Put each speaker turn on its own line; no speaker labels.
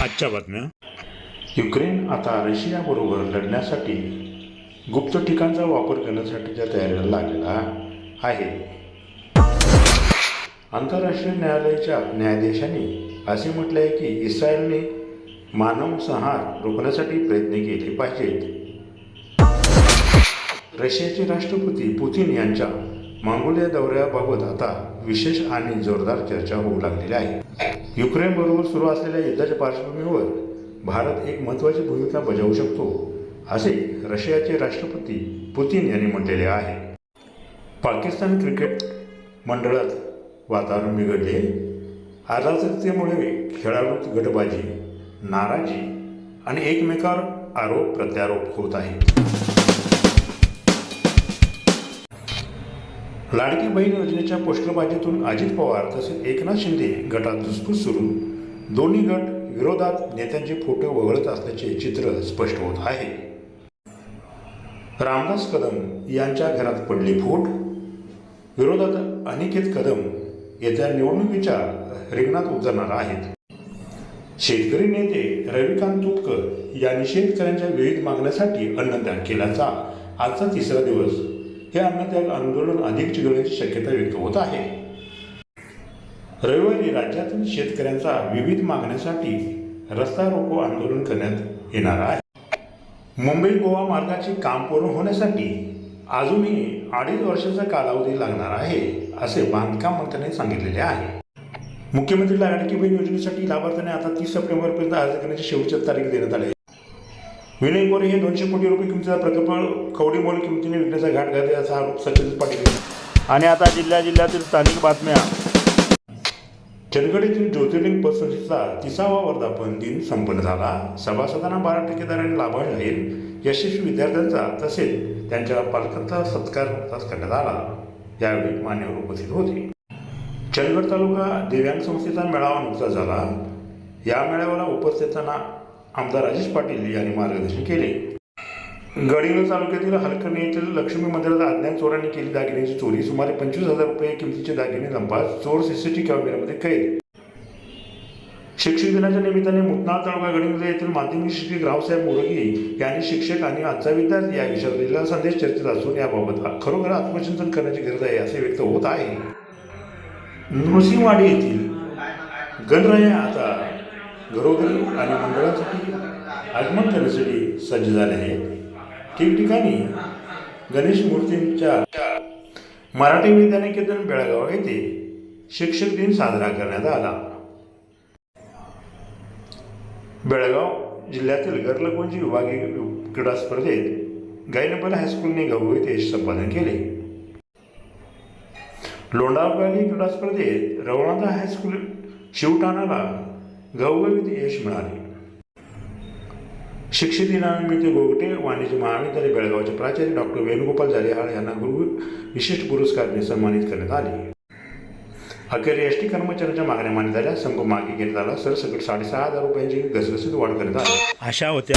आजच्या बातम्या.
युक्रेन आता रशियाबरोबर लढण्यासाठी गुप्त ठिकाणचा वापर करण्यासाठीच्या तयारीला लागलेला आहे. आंतरराष्ट्रीय न्यायालयाच्या न्यायाधीशांनी असे म्हटले आहे की इस्रायलने मानवसंहार रोखण्यासाठी प्रयत्न केले पाहिजेत. रशियाचे राष्ट्रपती पुतीन यांच्या मंगोलिया दौऱ्याबाबत आता विशेष आणि जोरदार चर्चा होऊ लागलेली आहे. युक्रेनबरोबर सुरू असलेल्या युद्धाच्या पार्श्वभूमीवर भारत एक महत्त्वाची भूमिका बजावू शकतो असे रशियाचे राष्ट्रपती पुतिन यांनी म्हटलेले आहे. पाकिस्तान क्रिकेट मंडळात वातावरण बिघडले अराजकतेमुळे खेळाडूत गटबाजी नाराजी आणि एकमेकावर आरोप प्रत्यारोप होत आहेत लाडकी बहीण योजनेच्या पोस्टरबाजीतून अजित पवार तसेच एकनाथ शिंदे गटात धुसफूस सुरू. दोन्ही गट विरोधात नेत्यांचे फोटो वगळत असल्याचे चित्र स्पष्ट होत आहे. रामदास कदम यांच्या घरात पडली फूट. विरोधात अनिकेत कदम येत्या निवडणुकीच्या रिंगणात उतरणार आहेत. शेतकरी नेते रविकांत तुपकर यांनी शेतकऱ्यांच्या विविध मागण्यासाठी अन्नदान केल्याचा आजचा तिसरा दिवस. हे अन्नत्याग आंदोलन अधिक चिघळण्याची शक्यता व्यक्त होत आहे. रविवारी राज्यातील शेतकऱ्यांचा विविध मागण्यासाठी रस्ता रोको आंदोलन करण्यात येणार आहे. मुंबई गोवा मार्गाचे काम पूर्ण होण्यासाठी अजूनही अडीच वर्षाचा कालावधी लागणार आहे असे बांधकाम मंत्र्यांनी सांगितलेले आहे. मुख्यमंत्री लाडकी बहीण योजनेसाठी लाभार्थ्यांनी आता तीस सप्टेंबरपर्यंत अर्ज करण्याची शेवटची तारीख देण्यात आली विनय मोरे हे दोनशे कोटी रुपये किमतीचा प्रकल्प कवडीमोल किमतीने विकण्याचा घाट घातले असा आरोप सचिन पाटील
आणि आता जिल्ह्या जिल्ह्यातील स्थानिक बातम्या.
चंदगड येथील ज्योतिर्लिंग पसंतीचा तिसावा वर्धापन दिन संपन्न झाला. सभासदांना बारा टक्केदारांनी लाभांश जाहीर यशस्वी विद्यार्थ्यांचा तसेच त्यांच्या पालकांचा सत्कार नुकताच करण्यात आला. यावेळी मान्यवर उपस्थित होते. चंदगड तालुका दिव्यांग संस्थेचा मेळावा नुकताच झाला. या मेळाव्याला उपस्थित असताना आमदार राजेश पाटील यांनी मार्गदर्शन केले. गडिंग्लज तालुक्यातील हलकणी येथील लक्ष्मी मंदिरात अज्ञात चोरांनी केली दागिन्यांची चोरी. सुमारे पंचवीस हजार रुपये किमतीचे दागिने लंपास चोर सीसीटीव्ही कॅमेऱ्यामध्ये कैद. शिक्षक दिनाच्या निमित्ताने मुतनाळ तालुका गडिंग्लज येथील माध्यमिक शिक्षक रावसाहेब मोरगी यांनी शिक्षक आणि आजचा विद्यार्थी या विषयावर दिलेला संदेश चर्चेत असून याबाबत खरोखर आत्मचिंतन करण्याची गरज आहे असे व्यक्त होत आहे. नृसिंहवाडी येथील गणराया आता घरोघरी आणि मंडळासाठी आगमन करण्यासाठी सज्ज झाले आहेत ठिकठिकाणी गणेश मूर्तींच्या मराठी विद्यानिकेतन बेळगाव येथे शिक्षक दिन साजरा करण्यात आला. बेळगाव जिल्ह्यातील गरलकोंजी विभागीय क्रीडा स्पर्धेत गायनपल हायस्कूलने गहू येथे संपादन केले. लोंढा विभागीय क्रीडा स्पर्धेत रवणादा हायस्कूल शिवठाणाला गवगवीत यश मिळाले. शिक्षक दिनानिमित्त गोगटे वाणिज्य महाविद्यालय बेळगावचे प्राचार्य डॉक्टर वेणुगोपाल झालेहाळ यांना गुरु विशिष्ट पुरस्काराने सन्मानित करण्यात आले. अखेर एस टी कर्मचाऱ्यांच्या मागण्या मान्य झाल्या. संप मागे घेण्यात आला. सरसकट साडेसहा हजार रुपयांची घसघसीत वाढ करण्यात आली.
अशा होत्या.